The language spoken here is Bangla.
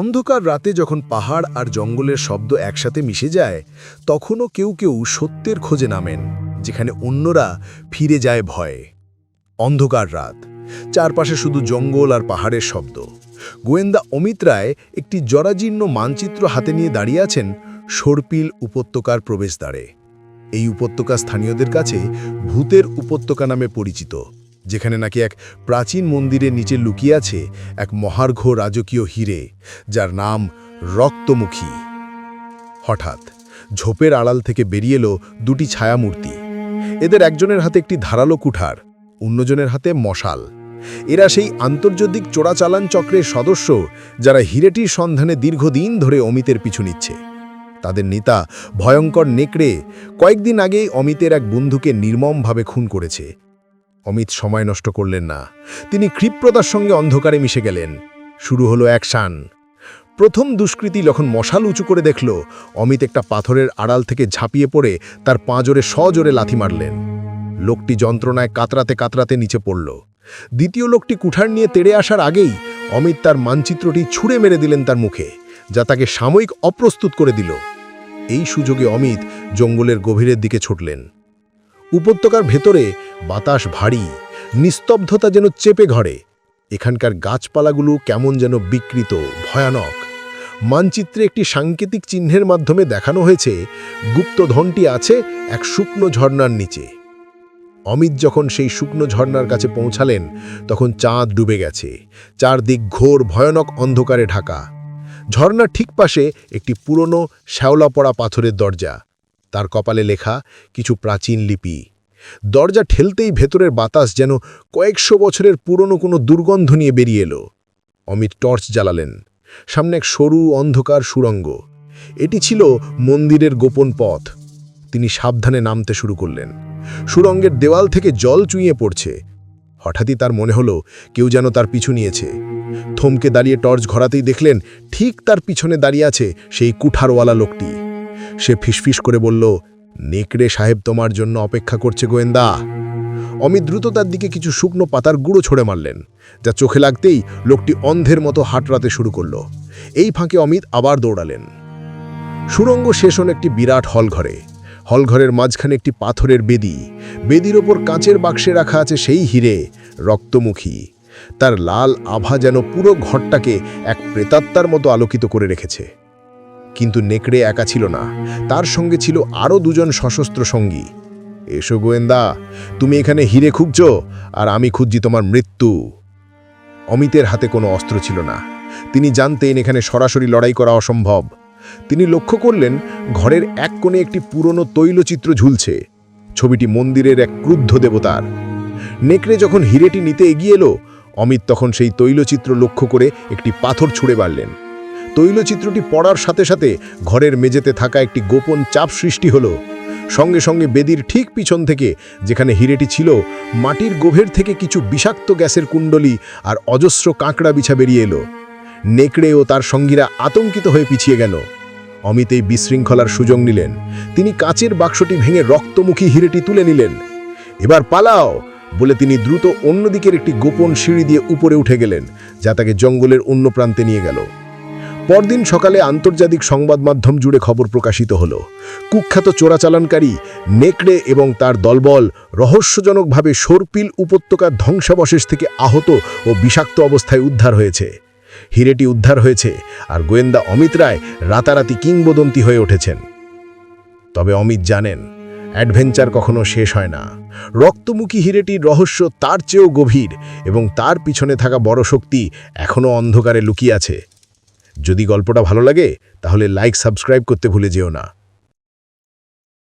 অন্ধকার রাতে যখন পাহাড় আর জঙ্গলের শব্দ একসাথে মিশে যায়, তখনও কেউ কেউ সত্যের খোঁজে নামেন, যেখানে অন্যরা ফিরে যায় ভয়ে। অন্ধকার রাত, চারপাশে শুধু জঙ্গল আর পাহাড়ের শব্দ। গোয়েন্দা অমিত রায় একটি জরাজীর্ণ মানচিত্র হাতে নিয়ে দাঁড়িয়ে আছেন সর্পিল উপত্যকার প্রবেশদ্বারে। এই উপত্যকা স্থানীয়দের কাছে ভূতের উপত্যকা নামে পরিচিত। যেখানে নাকি এক প্রাচীন মন্দিরের নিচে লুকিয়ে আছে এক মহার্ঘ রাজকীয় হিরে, যার নাম রক্তমুখী। হঠাৎ ঝোপের আড়াল থেকে বেরিয়ে এলো দুটি ছায়ামূর্তি। এদের একজনের হাতে একটি ধারালো কুঠার, অন্যজনের হাতে মশাল। এরা সেই আন্তর্জাতিক চোরাচালান চক্রের সদস্য, যারা হিরেটির সন্ধানে দীর্ঘদিন ধরে অমিতের পিছু নিচ্ছে। তাদের নেতা ভয়ঙ্কর নেকড়ে কয়েকদিন আগেই অমিতের এক বন্ধুকে নির্মমভাবে খুন করেছে। অমিত সময় নষ্ট করলেন না। তিনি ক্ষিপ্রতার সঙ্গে অন্ধকারে মিশে গেলেন। শুরু হলো অ্যাকশান। প্রথম দুষ্কৃতী যখন মশাল উঁচু করে দেখল, অমিত একটা পাথরের আড়াল থেকে ঝাঁপিয়ে পড়ে তার পাঁজরে সজোরে লাথি মারলেন। লোকটি যন্ত্রণায় কাতরাতে কাতরাতে নিচে পড়ল। দ্বিতীয় লোকটি কুঠার নিয়ে তেড়ে আসার আগেই অমিত তার মানচিত্রটি ছুঁড়ে মেরে দিলেন তার মুখে, যা তাকে সাময়িক অপ্রস্তুত করে দিল। এই সুযোগে অমিত জঙ্গলের গভীরের দিকে ছুটলেন। উপত্যকার ভেতরে বাতাস ভারী, নিস্তব্ধতা যেন চেপে ঘরে এখানকার গাছপালাগুলো কেমন যেন বিকৃত, ভয়ানক। মানচিত্রে একটি সাংকেতিক চিহ্নের মাধ্যমে দেখানো হয়েছে গুপ্তধনটি আছে এক শুকনো ঝর্ণার নিচে। অমিত যখন সেই শুকনো ঝর্ণার কাছে পৌঁছালেন, তখন চাঁদ ডুবে গেছে, চারদিক ঘোর ভয়ানক অন্ধকারে ঢাকা। ঝর্ণার ঠিক পাশে একটি পুরনো শ্যাওলা পড়া পাথরের দরজা তার কপালে লেখা কিছু প্রাচীন লিপি। দরজা ঠেলতেই ভেতরের বাতাস যেন কয়েকশো বছরের পুরনো কোনো দুর্গন্ধ নিয়ে বেরিয়ে এলো। অমিত টর্চ জ্বালালেন। সামনে এক সরু, অন্ধকার সুড়ঙ্গ এটি ছিল মন্দিরের গোপন পথ। তিনি সাবধানে নামতে শুরু করলেন। সুড়ঙ্গের দেওয়াল থেকে জল চুইয়ে পড়ছে। হঠাৎই তার মনে হলো কেউ যেন তার পিছু নিয়েছে। থমকে দাঁড়িয়ে টর্চ ঘরাতেই দেখলেন ঠিক তার পিছনে দাঁড়িয়ে আছে সেই কুঠারওয়ালা লোকটি। সে ফিসফিস করে বলল, নেকড়ে সাহেব তোমার জন্য অপেক্ষা করছে গোয়েন্দা। অমিত দ্রুত তার দিকে কিছু শুকনো পাতার গুঁড়ো ছড়ে মারলেন, যা চোখে লাগতেই লোকটি অন্ধের মতো হাঁটরাতে শুরু করল। এই ফাঁকে অমিত আবার দৌড়ালেন। সুরঙ্গ শেষ হল একটি বিরাট হলঘরে। হলঘরের মাঝখানে একটি পাথরের বেদি। বেদির ওপর কাঁচের বাক্সে রাখা আছে সেই হিরে, রক্তমুখী। তার লাল আভা যেন পুরো ঘরটাকে এক প্রেতাত্মার মতো আলোকিত করে রেখেছে। কিন্তু নেকড়ে একা ছিল না। তার সঙ্গে ছিল আরও দুজন সশস্ত্র সঙ্গী। এসো গোয়েন্দা, তুমি এখানে হিরে খুঁজছ, আর আমি খুঁজছি তোমার মৃত্যু। অমিতের হাতে কোনো অস্ত্র ছিল না। তিনি জানতেন এখানে সরাসরি লড়াই করা অসম্ভব। তিনি লক্ষ্য করলেন, ঘরের এক কোণে একটি পুরনো তৈলচিত্র ঝুলছে। ছবিটি মন্দিরের এক ক্রুদ্ধ দেবতার। নেকড়ে যখন হিরেটি নিতে এগিয়ে এলো, অমিত তখন সেই তৈলচিত্র লক্ষ্য করে একটি পাথর ছুঁড়ে বাড়লেন তৈলচিত্রটি পড়ার সাথে সাথে ঘরের মেঝেতে থাকা একটি গোপন চাপ সৃষ্টি হলো। সঙ্গে সঙ্গে বেদির ঠিক পিছন থেকে, যেখানে হিরেটি ছিল, মাটির গভীর থেকে কিছু বিষাক্ত গ্যাসের কুণ্ডলি আর অজস্র কাঁকড়া বিছা বেরিয়ে এলো। নেকড়ে ও তার সঙ্গীরা আতঙ্কিত হয়ে পিছিয়ে গেল। অমিত এই বিশৃঙ্খলার সুযোগ নিলেন। তিনি কাচের বাক্সটি ভেঙে রক্তমুখী হিরেটি তুলে নিলেন। এবার পালাও! বলে তিনি দ্রুত অন্যদিকের একটি গোপন সিঁড়ি দিয়ে উপরে উঠে গেলেন, যা তাকে জঙ্গলের অন্য প্রান্তে নিয়ে গেল। পরদিন সকালে আন্তর্জাতিক সংবাদ মাধ্যম জুড়ে খবর প্রকাশিত হল। কুখ্যাত চোরাচালানকারী নেকড়ে এবং তার দলবল রহস্যজনকভাবে সর্পিল উপত্যকার ধ্বংসাবশেষ থেকে আহত ও বিষাক্ত অবস্থায় উদ্ধার হয়েছে। হিরেটি উদ্ধার হয়েছে আর গোয়েন্দা অমিত রায় রাতারাতি কিংবদন্তি হয়ে উঠেছেন। তবে অমিত জানেন, অ্যাডভেঞ্চার কখনো শেষ হয় না। রক্তমুখী হিরেটির রহস্য তার চেয়েও গভীর এবং তার পিছনে থাকা বড় শক্তি এখনও অন্ধকারে লুকিয়ে আছে। যদি গল্পটা ভালো লাগে তাহলে লাইক সাবস্ক্রাইব করতে ভুলে যেও না।